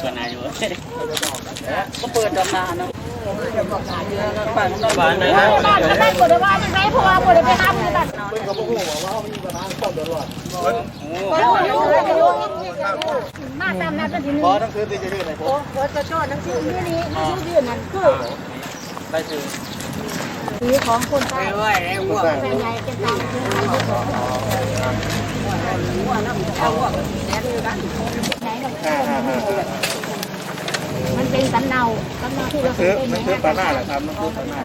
ส่วนอายุก็เปิดตำนานนะบ้านนะบ้านไม่ได้กดว่าไม่ได้เพราะว่ากดไปห้ามกันตัดนอนเขาบอกว่าเขามีประธานตลอดตลอนโอ้ยโอ้ยโอ้ยมาตามนัดกันทีนึงขอทั้งคืนที่จะยื่นไหนผมาอจะช่อทั้งคืนนี่นี่ยื่นนั่นคือไปถึง สีของคนไทยไหวแล้ววัวเป็นไงเป็นตามคือไหนมันเป็นสำเนาสำเนาที่เราซื้อมันซื้อปลาหน้าแหละครับมันซื้อปลาหน้า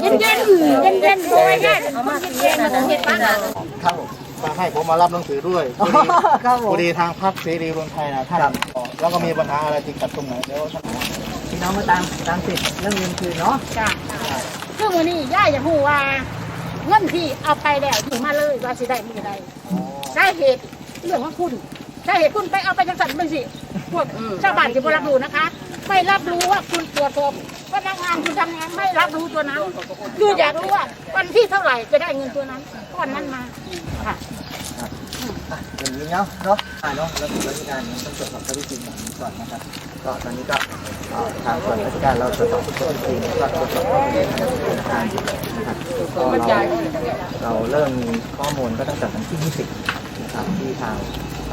เย็นเย็นเย็นเย็นโอ้ยแย่เอามาเย็นๆเย็นปลาหน้าครับมาให้ผมมารับหนังสือด้วยพอดีทางพรรคเสรีรวมไทยนะท่านแล้วก็มีปัญหาอะไรติดขัดตรงไหนเดี๋ยวพี่น้องมาตามตามสิทธิ์เรื่องเงินคืนเนาะ จ้ะซึ่งวันนี้ย่าอย่าพูว่าเงินที่เอาไปแล้วอยู่มาเลยว่าสิได้มีอะไรสาเหตุเรื่องของคุณสาเหตุคุณไปเอาไปจังสันเป็นสิพวกชาวบ้านที่ไม่รับรู้นะคะ ไม่รับรู้ว่าคุณตรวจสอบพนักงานคุณทำงานไม่รับรู้ตัวนั้นคืออยากรู้ว่าวันที่เท่าไหร่จะได้เงินตัวนั้นก้อนนั้นมาค่ะอย่างนี้เนาะเนาะเนาะแล้วราชการต้องตรวจสอบข้อท็จจริงแบบนี้ก่อนนะครับก็ตอนนี้ก็ทางส่วนราชการเราตรวจสอบข้อเท็จจริงแล้วก็ตรวจสอบข้อมูลทางธนาคารนะครับก็เราเราเริ่มมีข้อมูลก็ตั้งแต่วันที่ 20นะครับที่ทาง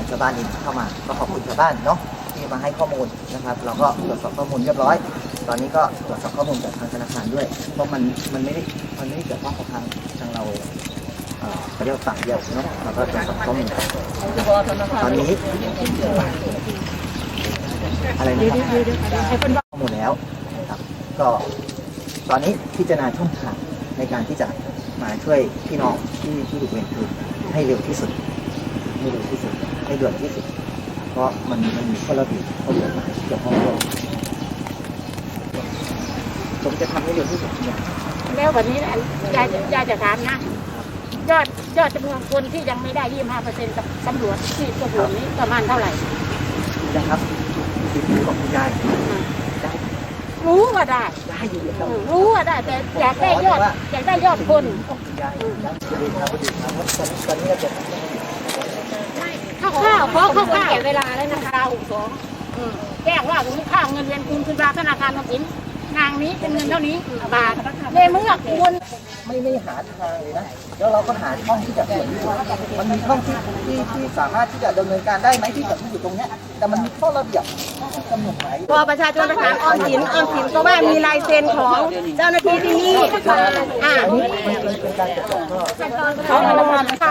ชาวบ้านเองเข้ามา ก็ขอบคุณชาวบ้านเนาะที่มาให้ข้อมูลนะครับ เราก็ตรวจสอบข้อมูลเรียบร้อย ตอนนี้ก็ตรวจสอบข้อมูลจากทางธนาคารด้วย เพราะมันมันไม่ได้มันไม่ได้เกี่ยวข้องกับทางทางเราเอ่อเขาเรียกว่าฝั่งเดียวเนาะเราก็ตรวจสอบข้อมูลตอนนี้ อะไรนะครับข้อมูลแล้วนะครับก็ตอนนี้พิจารณาช่องทางในการที่จะมาช่วยพี่น้องที่ที่ถูกเวรคืนให้เร็วที่สุดให้เร็วที่สุดให้ด่วนที่สุด เพราะมันมันมีข้อระเบียบข้อกฎหมายเกี่ยวข้องด้วยผมจะทำให้เร็วที่สุดนะแล้ววันนี้นะยายยายจะถามนะยอดยอดจำนวนคนที่ยังไม่ได้ยี่ห้าเปอร์เซ็นต์กับตำรวจที่ตำรวจนี้ประมาณเท่าไหร่นะครับ ที่ที่ของคุณยายได้รู้ว่าได้ได้อยู่แล้วอืมรู้ว่าได้แต่อยากได้ยอดอยากได้ยอดคนคุณยายได้ดีครับดีครับตอนนี้ตอนนี้เราจะข้าวข้าวขอข้าวข้าวเวลาแล้วนะคะหกสองแจ้งว่าคุณข้าวเงินเดือนคุณคืนราธนาคารออมสิน นางนี้เป็นเงินเท่านี้บาทในเมื่อคุณไม่ไม่หาทางเลยนะ แล้วเราก็หาช่องที่จะเปลี่ยนที่สุดมันมีช่องที่ที่ที่สามารถที่จะดำเนินการได้ไหมที่แบบที่อยู่ตรงเนี้ยแต่มันมีข้อระเบียบที่กำหนดไว้พอประชาชนไปถามออมสินออมสินก็ว่ามีลายเซ็นของเจ้าหน้าที่ที่นี่อ่าอันนี้มันเป็นเป็นการตรวจสอบก็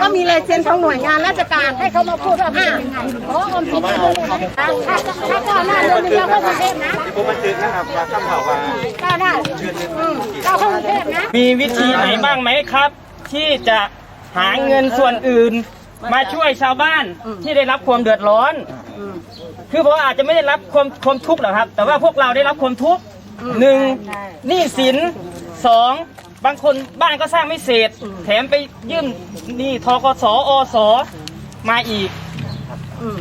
ก็มีลายเซ็นของหน่วยงานราชการให้เขามาพูดว่าเป็นยังไงอ๋อออมสินเป็นยังไงถ้าถ้าก้าวหน้าเรื่องนี้เราเข้ากรุงเทพนะผมบันทึกนะครับว่าคำเผาว่าก้าวหน้าอืมก้าวเข้ากรุงเทพนะ มีวิธีไหนบ้างไหมครับ ที่จะหาเงินส่วนอื่น มาช่วยชาวบ้านที่ได้รับความเดือดร้อน คือผมอาจจะไม่ได้รับความความทุกข์หรอกครับ แต่ว่าพวกเราได้รับความทุกข์หนึ่งหนี้สินสองบางคนบ้านก็สร้างไม่เสร็จ แถมไปยื่นหนี้ทกสอสมาอีก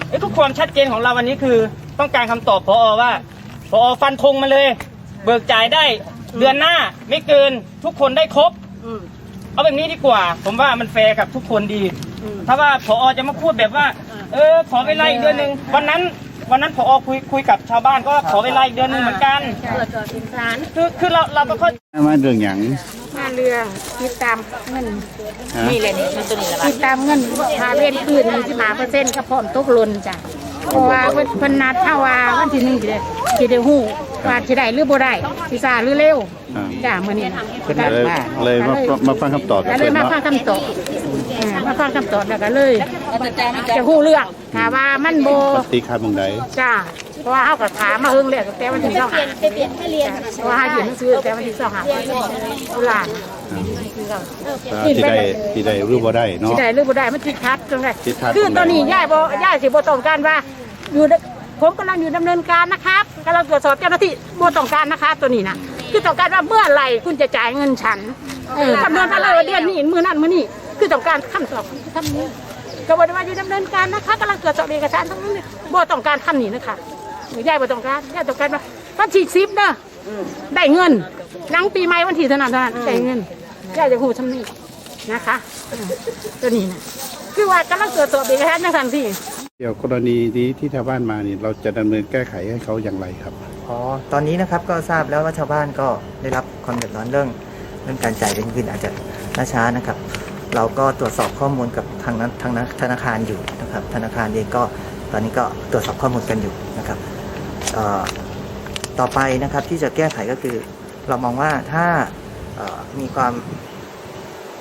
ไอ้ทุกความชัดเจนของเราวันนี้คือ ต้องการคำตอบพอว่าพอฟันธงมาเลย เบิกจ่ายได้เดือนหน้าไม่เกินทุกคนได้ครบเอาแบบนี้ดีกว่า ผมว่ามันแฟร์กับทุกคนดีถ้าว่าพอจะมาพูดแบบว่า เออ ขอเวลาอีกเดือนหนึ่งวันนั้น วันนั้นพอคุยคุยกับชาวบ้านก็ขอเวลาอีกเดือนหนึ่งเหมือนกัน เปิดก่อนสินค้าคือคือเราเราก็เข้า มาเรื่องหยังมาเรื่องติดตามเงินฮะนี่เลยนี่มันตัวนี้ละติดตามเงินพาเล่นอื่นมีที่มาเปอร์เซ็นต์ก็พร้อมตกหล่นจ้ะเพราะว่าเพิ่นเพิ่นนัดเท่าว่าวันที่หนึ่งสิได้สิได้ฮู้ ว่าสิได้หรือบ่ได้สิซาหรือเร็วอ่าจ้ะมื้อนี้เลยเลยมามาฟังคำตอบก็จากเลยเพิ่นมาเนาะฟังคำตอบอ่ามาฟังคำตอบแล้วก็เลยจะฮู้เรื่องถ้าว่ามันบ่ปฏิคาบมงใดจ้ะเพราะว่าเฮาก็ถามมาเฮิงแล้วตั้งแต่วันที่25 ไปเปลี่ยนให้เรียนเพราะว่าเฮาอยู่หนังสือตั้งแต่วันที่25ตุลาอ่าที่ได้ที่ได้รู้บ่ได้เนาะสิได้หรือบ่ได้มันติดขัดตรงไหนติดขัด คือตรงไหนตอนนี้ย่ายบ่ย่ายสิบ่ต้องการว่าอยู่ใน ผมกำลังอยู่ดำเนินการนะครับกำลังตรวจสอบเจ้าหน้าที่บ่ต้องการนะครับตัวนี้นะคือต้องการว่าเมื่อไหร่คุณจะจ่ายเงินฉันเออคำนวณอะไรว่าเดือนนี้มือนั้นมือนี้คือต้องการคำตอบคำนี้กบ่ได้ว่าอยู่ดำเนินการนะคะกำลังตรวจสอบเอกสารทั้งนั้นเลยบ่ต้องการคำนี้นะคะยายบ่ต้องการยายต้องการว่าวันที่10เด้ออได้เงินหลังปีใหม่วันที่เท่านั้นเท่านั้นได้เงินยายจะฮู้ทำนี้นะคะ ตัวนี้นะคือว่ากำลังตรวจสอบเอกสารจังสันสิ เกี่ยวกรณีนี้ที่ชาวบ้านมาเนี่ยเราจะดำเนินแก้ไขให้เขาอย่างไรครับ อ๋อ ตอนนี้นะครับก็ทราบแล้วว่าชาวบ้านก็ได้รับความเดือดร้อนเรื่องเรื่องการจ่ายเป็นคืนอาจจะล่าช้านะครับ เราก็ตรวจสอบข้อมูลกับทางนั้นทางนั้นธนาคารอยู่นะครับ ธนาคารเองก็ตอนนี้ก็ตรวจสอบข้อมูลกันอยู่นะครับเอ่อต่อไปนะครับที่จะแก้ไขก็คือ เรามองว่าถ้าเอ่อมีความ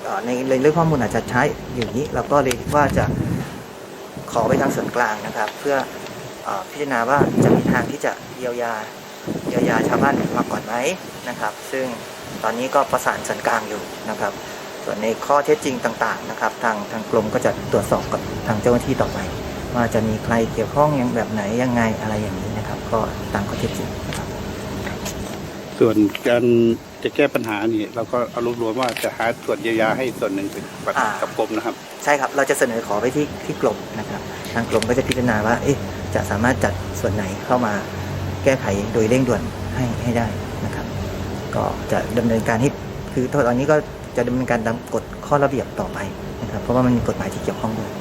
เอ่อในในเรื่องข้อมูลอาจจะใช้อย่างนี้ เราก็เลยว่าจะ ขอไปทางส่วนกลางนะครับ เพื่ออพิจารณาว่าจะมีทางที่จะเยียวยาเยียวยาชาวบ้านมาก่อนไหมนะครับ ซึ่งตอนนี้ก็ประสานส่วนกลางอยู่นะครับ ส่วนในข้อเท็จจริงต่างๆนะครับ ทางทางกรมก็จะตรวจสอบกับทางเจ้าหน้าที่ต่อไปว่าจะมีใครเกี่ยวข้องอยังแบบไหนยังไงอะไรอย่างนี้นะครับ ก็ตามข้อเท็จจริงนะครับ ส่วนการจะแก้ปัญหานี่เราก็เอารวบรวมว่าจะหาส่วนเยียวยาให้ส่วนหนึ่งเป็นปัญหากับกรมนะครับ ใช่ครับ เราจะเสนอขอไปที่ที่กรมนะครับ ทางกรมก็จะพิจารณาว่าเอ๊ะจะสามารถจัดส่วนไหนเข้ามาแก้ไขโดยเร่งด่วนให้ให้ได้นะครับ ก็จะดำเนินการให้คือตอนนี้ก็จะดำเนินการตามกฎข้อระเบียบต่อไปนะครับ เพราะว่ามันมีกฎหมายที่เกี่ยวข้องด้วย